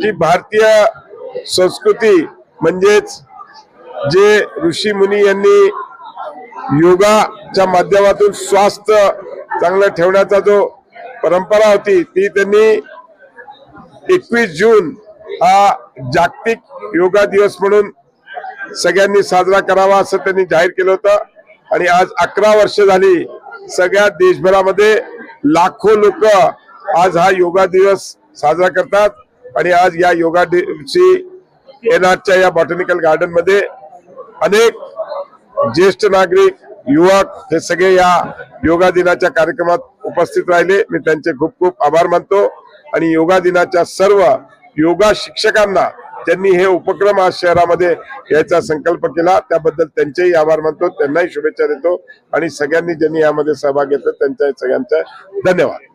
जी भारतीय संस्कृती म्हणजेच जे ऋषी मुनी यांनी योगाच्या माध्यमातून स्वास्थ्य चांगलं ठेवण्याचा जो परंपरा होती ती त्यांनी एकवीस जून हा जागतिक योगा दिवस म्हणून सगळ्यांनी साजरा करावा असं त्यांनी जाहीर केलं होतं. आणि आज अकरा वर्ष झाली सगळ्या देशभरामध्ये लाखो लोक आज हा योगा दिवस साजरा करतात. आणि आज या योगा दिवशी एनआरच्या या बॉटनिकल गार्डनमध्ये अनेक ज्येष्ठ नागरिक युवक हे सगळे या योगा दिनाच्या कार्यक्रमात उपस्थित राहिले. मी त्यांचे खूप खूप आभार मानतो. आणि योगा दिनाच्या सर्व योगा शिक्षकांना त्यांनी हे उपक्रम आज शहरामध्ये यायचा संकल्प केला. त्याबद्दल त्यांचेही आभार मानतो. त्यांनाही शुभेच्छा देतो. आणि सगळ्यांनी ज्यांनी यामध्ये सहभाग घेतला त्यांच्या सगळ्यांचा धन्यवाद.